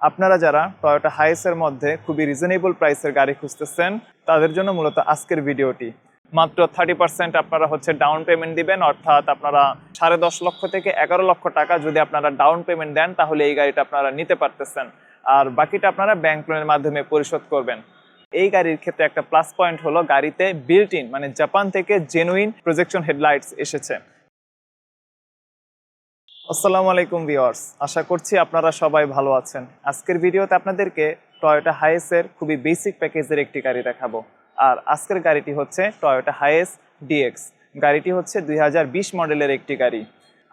আপনারা যারা টয়োটা হাইসের মধ্যে খুবই রিজনেবল প্রাইসের গাড়ি খুঁজতেছেন, তাদের জন্য মূলত আজকের ভিডিওটি। মাত্র থার্টি পার্সেন্ট আপনারা হচ্ছে ডাউন পেমেন্ট দিবেন, অর্থাৎ আপনারা সাড়ে দশ লক্ষ থেকে এগারো লক্ষ টাকা যদি আপনারা ডাউন পেমেন্ট দেন, তাহলে এই গাড়িটা আপনারা নিতে পারতেছেন। আর বাকিটা আপনারা ব্যাংক লোনের মাধ্যমে পরিশোধ করবেন। এই গাড়ির ক্ষেত্রে একটা প্লাস পয়েন্ট হলো গাড়িতে বিল্ট ইন মানে জাপান থেকে জেনুইন প্রজেকশন হেডলাইটস এসেছে। আসসালামু আলাইকুম ভিওয়ার্স আশা করছি আপনারা সবাই ভালো আছেন। আজকের ভিডিওতে আপনাদেরকে টয়োটা হাইসের খুবই বেসিক প্যাকেজের একটি গাড়ি দেখাবো। আর আজকের গাড়িটি হচ্ছে টয়োটা হাইস ডিএক্স গাড়িটি হচ্ছে দুই হাজার বিশ মডেলের একটি গাড়ি।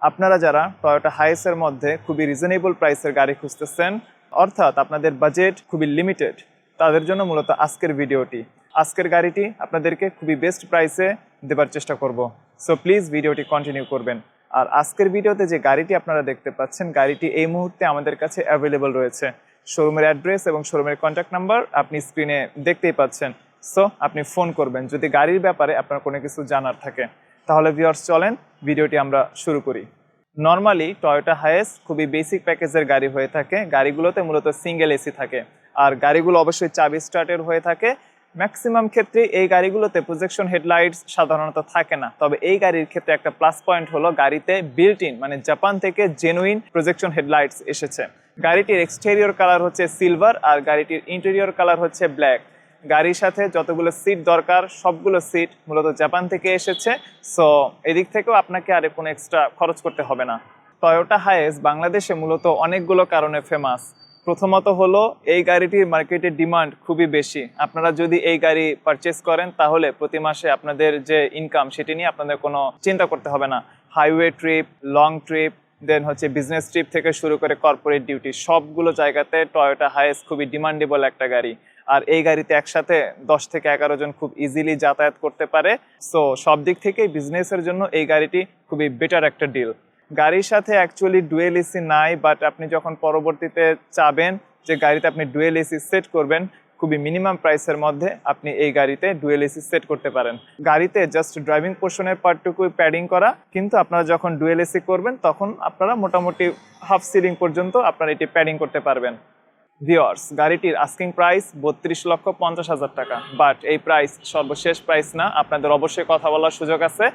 আপনারা যারা টয়োটা হাইসের মধ্যে খুবই রিজনেবল প্রাইসের গাড়ি খুঁজতেছেন, অর্থাৎ আপনাদের বাজেট খুবই লিমিটেড তাদের জন্য মূলত আজকের ভিডিওটি। আজকের গাড়িটি আপনাদেরকে খুবই বেস্ট প্রাইসে দেবার চেষ্টা করব। সো প্লিজ ভিডিওটি কন্টিনিউ করবেন। আর আজকের ভিডিওতে যে গাড়িটি আপনারা দেখতে পাচ্ছেন, গাড়িটি এই মুহূর্তে আমাদের কাছে অ্যাভেলেবল রয়েছে। শোরুমের অ্যাড্রেস এবং শোরুমের কন্ট্যাক্ট নাম্বার আপনি স্ক্রিনে দেখতেই পাচ্ছেন। সো আপনি ফোন করবেন। যদি গাড়ির ব্যাপারে আপনার কোনো কিছু জানার থাকে, তাহলে ভিওর্স চলেন, ভিডিওটি আমরা শুরু করি। নর্মালি টয়োটা হায়েস খুবই বেসিক প্যাকেজের গাড়ি হয়ে থাকে। গাড়িগুলোতে মূলত সিঙ্গেল এসি থাকে। আর গাড়িগুলো অবশ্যই চাবি স্টার্টের হয়ে থাকে। ম্যাক্সিমাম ক্ষেত্রে এই গাড়িগুলোতে প্রজেকশন হেডলাইটস সাধারণত থাকে না। তবে এই গাড়ির ক্ষেত্রে একটা প্লাস পয়েন্ট হলো গাড়িতে বিল্ট ইন মানে জাপান থেকে জেনুইন প্রজেকশন হেডলাইটস এসেছে। গাড়িটির এক্সটেরিয়র কালার হচ্ছে সিলভার আর গাড়িটির ইন্টেরিয়র কালার হচ্ছে ব্ল্যাক গাড়ির সাথে যতগুলো সিট দরকার, সবগুলো সিট মূলত জাপান থেকে এসেছে। সো এদিক থেকেও আপনাকে আর কোনো এক্সট্রা খরচ করতে হবে না। টয়োটা হায়েস বাংলাদেশে মূলত অনেকগুলো কারণে ফেমাস প্রথমত হলো, এই গাড়িটির মার্কেটের ডিমান্ড খুবই বেশি। আপনারা যদি এই গাড়ি পারচেস করেন, তাহলে প্রতি মাসে আপনাদের যে ইনকাম সেটি নিয়ে আপনাদের কোনো চিন্তা করতে হবে না। Highway trip long trip then হচ্ছে বিজনেস ট্রিপ থেকে শুরু করে কর্পোরেট ডিউটি সবগুলো জায়গাতে টয়োটা হাইস খুবই ডিমান্ডেবল একটা গাড়ি। আর এই গাড়িতে একসাথে দশ থেকে এগারো জন খুব ইজিলি যাতায়াত করতে পারে। সো সব দিক থেকেই বিজনেসের জন্য এই গাড়িটি খুবই বেটার একটা ডিল গাড়ির সাথে অ্যাকচুয়ালি ডুয়েল এসি নাই বাট আপনি যখন পরবর্তীতে চাবেন যে গাড়িতে আপনি ডুয়েল এসি সেট করবেন, খুবই মিনিমাম প্রাইসের মধ্যে আপনি এই গাড়িতে ডুয়েল এসি সেট করতে পারেন। গাড়িতে জাস্ট ড্রাইভিং পোর্শনের পার্টটুকুই প্যাডিং করা, কিন্তু আপনারা যখন ডুয়েল এসি করবেন, তখন আপনারা মোটামুটি হাফ সিলিং পর্যন্ত আপনারা এটি প্যাডিং করতে পারবেন। ভিওয়ার্স গাড়িটির আস্কিং প্রাইস বত্রিশ লক্ষ পঞ্চাশ হাজার টাকা বাট এই প্রাইস সর্বশেষ প্রাইস না, আপনাদের অবশ্যই কথা বলার সুযোগ আছে।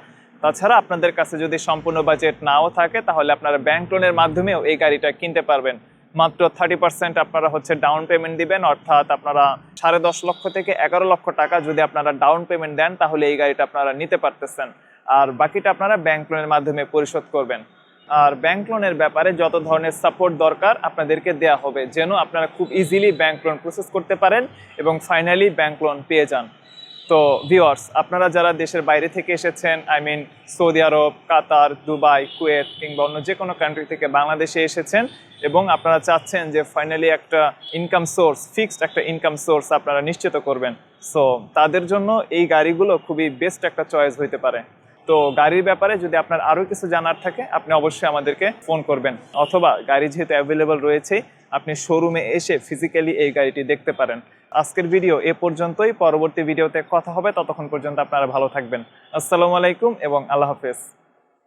তাছাড়া আপনাদের কাছে যদি সম্পূর্ণ বাজেট নাও থাকে, তাহলে আপনারা ব্যাংক লোনের মাধ্যমেও এই গাড়িটা কিনতে পারবেন। মাত্র থার্টি পার্সেন্ট আপনারা হচ্ছে ডাউন পেমেন্ট দিবেন, অর্থাৎ আপনারা সাড়ে দশ লক্ষ থেকে এগারো লক্ষ টাকা যদি আপনারা ডাউন পেমেন্ট দেন, তাহলে এই গাড়িটা আপনারা নিতে পারতেছেন। আর বাকিটা আপনারা ব্যাংক লোনের মাধ্যমে পরিশোধ করবেন। আর ব্যাংক লোনের ব্যাপারে যত ধরনের সাপোর্ট দরকার আপনাদেরকে দেয়া হবে, যেন আপনারা খুব ইজিলি ব্যাংক লোন প্রসেস করতে পারেন এবং ফাইনালি ব্যাংক লোন পেয়ে যান। তো ভিওয়ার্স আপনারা যারা দেশের বাইরে থেকে এসেছেন I mean Saudi Arab, Qatar, Dubai, Kuwait কিংবা অন্য যে কোনো কান্ট্রি থেকে বাংলাদেশে এসেছেন এবং আপনারা চাচ্ছেন যে ফাইনালি একটা ইনকাম সোর্স ফিক্সড একটা ইনকাম সোর্স আপনারা নিশ্চিত করবেন। সো তাদের জন্য এই গাড়িগুলো খুবই বেস্ট একটা চয়েস হইতে পারে। তো গাড়ির ব্যাপারে যদি আপনার আরও কিছু জানার থাকে, আপনি অবশ্যই আমাদেরকে ফোন করবেন। অথবা গাড়ি যেহেতু অ্যাভেলেবল রয়েছে, আপনি শোরুমে এসে ফিজিক্যালি এই গাড়িটি দেখতে পারেন। আজকের ভিডিও এ পর্যন্তই। পরবর্তী ভিডিওতে কথা হবে। ততক্ষণ পর্যন্ত আপনারা ভালো থাকবেন। আসসালামু আলাইকুম এবং আল্লাহ হাফেজ।